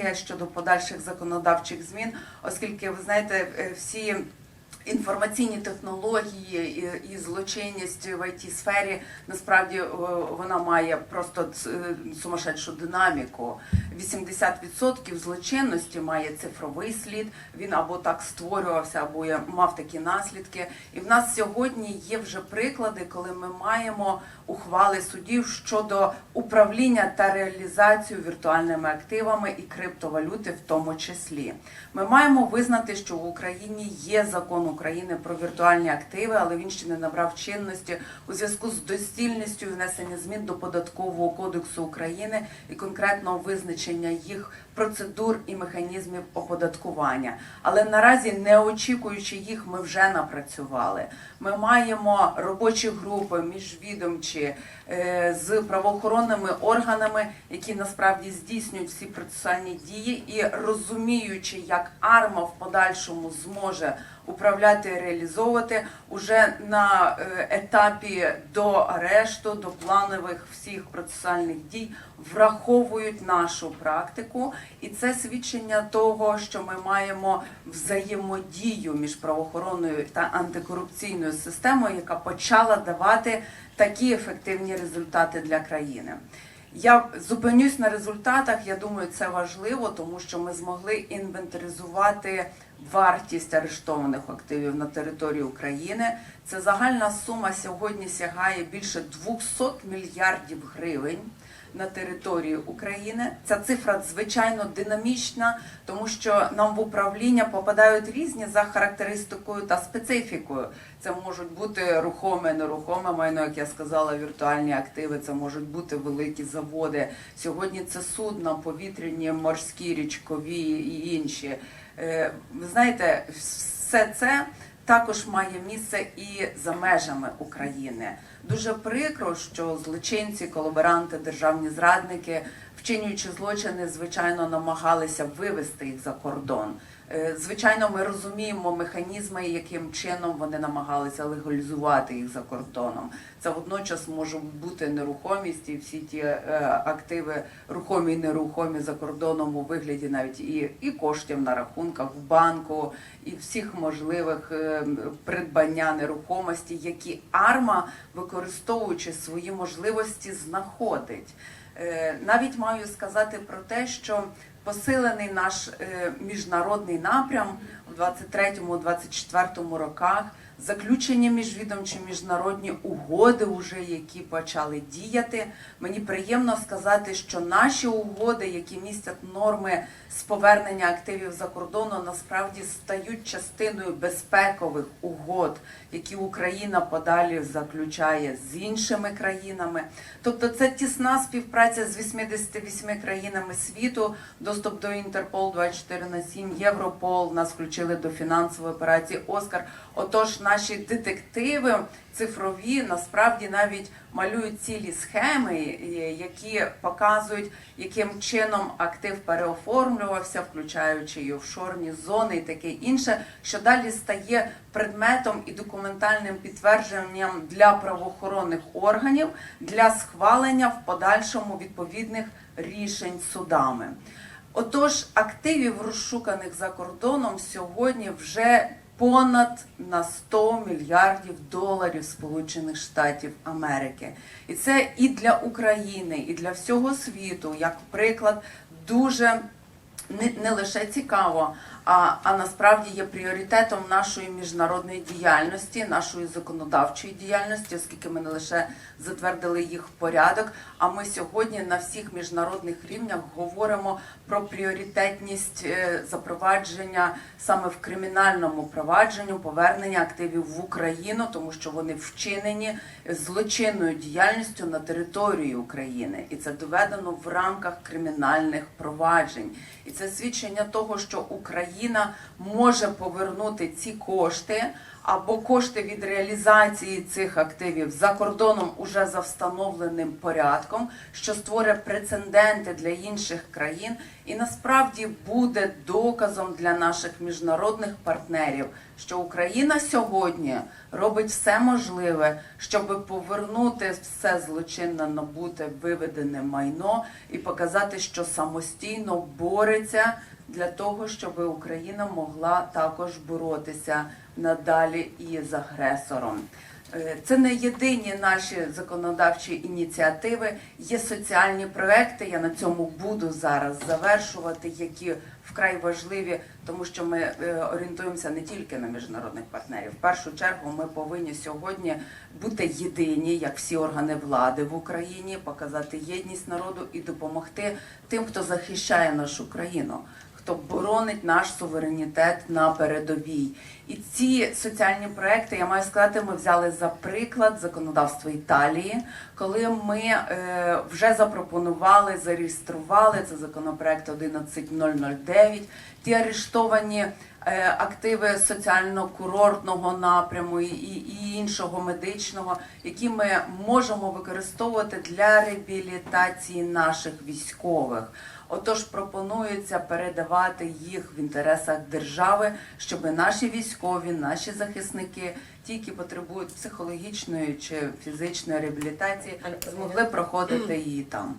стратегія щодо подальших законодавчих змін, оскільки ви знаєте, е, всі. Інформаційні технології і, злочинність в it сфері насправді вона має просто е, сумасшедшу динаміку. 80% злочинності має цифровий слід. Він або так створювався, або мав такі наслідки. І в нас сьогодні є вже приклади, коли ми маємо ухвали судів щодо управління та реалізацію віртуальними активами і криптовалюти, в тому числі. Ми маємо визнати, що в Україні є закон України про віртуальні активи, але він ще не набрав чинності у зв'язку з доцільністю внесення змін до податкового кодексу України і конкретного визначення їх процедур і механізмів оподаткування. Але наразі, не очікуючи їх, ми вже напрацювали. Ми маємо робочі групи міжвідомчі е, з правоохоронними органами, які насправді здійснюють всі процесуальні дії, і розуміючи, як АРМА в подальшому зможе управляти реалізовувати уже на е, етапі до арешту, до планових всіх процесуальних дій, враховують нашу практику, і це свідчення того, що ми маємо взаємодію між правоохоронною та антикорупційною системою, яка почала давати такі ефективні результати для країни. Я зупинюсь на результатах. Я думаю, це важливо, тому що ми змогли інвентаризувати вартість арештованих активів на території України. Це загальна сума сьогодні сягає більше 200 мільярдів гривень на території України. Ця цифра звичайно динамічна, тому що нам в управління попадають різні за характеристикою та специфікою. Це можуть бути рухоме, нерухоме майно, як я сказала, віртуальні активи. Це можуть бути великі заводи. Сьогодні це судна, повітряні, морські, річкові і інші. Е, Ви знаєте, все це також має місце і за межами України. Дуже прикро, що злочинці, колаборанти, державні зрадники, вчинюючи злочини, звичайно, намагалися вивести їх за кордон. Е, Звичайно, ми розуміємо механізми, яким чином вони намагалися легалізувати їх за кордоном. Це водночас може бути нерухомість і всі ті е, активи, рухомі і нерухомі за кордоном у вигляді навіть і, і коштів на рахунках в банку, і всіх можливих е, придбання нерухомості, які арма, використовуючи свої можливості, знаходить. Е, Навіть маю сказати про те, що посилений наш е, міжнародний напрям у 23-24 роках, заключені міжвідомчі міжнародні угоди, уже які почали діяти. Мені приємно сказати, що наші угоди, які містять норми з повернення активів за кордону, насправді стають частиною безпекових угод, які Україна подалі заключає з іншими країнами. Тобто це тісна співпраця з 88 країнами світу, доступ до Інтерпол 24 на 7, Європол нас включили до фінансової операції Оскар. Отож, наші детективи цифрові насправді навіть малюють цілі схеми, е, які показують, яким чином актив переоформлювався, включаючи і офшорні зони і таке інше, що далі стає предметом і документальним підтвердженням для правоохоронних органів для схвалення в подальшому відповідних рішень судами. Отож, активів розшуканих за кордоном сьогодні вже понад на 100 мільярдів доларів Сполучених Штатів Америки. І це і для України, і для всього світу, як приклад, дуже не, лише цікаво, а, а насправді є пріоритетом нашої міжнародної діяльності, нашої законодавчої діяльності, оскільки ми не лише затвердили їх порядок, а ми сьогодні на всіх міжнародних рівнях говоримо про пріоритетність е, запровадження саме в кримінальному провадженню повернення активів в Україну, тому що вони вчинені злочинною діяльністю на території України, і це доведено в рамках кримінальних проваджень. І це свідчення того, що Україна Україна може повернути ці кошти або кошти від реалізації цих активів за кордоном уже за встановленим порядком, що створить прецеденти для інших країн, і насправді буде доказом для наших міжнародних партнерів, що Україна сьогодні робить все можливе, щоб повернути все злочинно набуте виведене майно і показати, що самостійно бореться для того, щоб Україна могла також боротися надалі із агресором. Е, Це не єдині наші законодавчі ініціативи, є соціальні проекти. Я на цьому буду зараз завершувати, які вкрай важливі, тому що ми е, орієнтуємося не тільки на міжнародних партнерів. В першу чергу ми повинні сьогодні бути єдині, як всі органи влади в Україні, показати єдність народу і допомогти тим, хто захищає нашу країну хто боронить наш суверенітет на передовій. І ці соціальні проекти, я маю сказати, ми взяли за приклад законодавство Італії, коли ми е, вже запропонували, зареєстрували це законопроект 11009, ті арештовані. е, Активи соціально-курортного напряму і, і іншого медичного, які ми можемо використовувати для реабілітації наших військових. Отож, пропонується передавати їх в інтересах держави, щоб наші військові, наші захисники, ті, які потребують психологічної чи фізичної реабілітації, змогли проходити її там.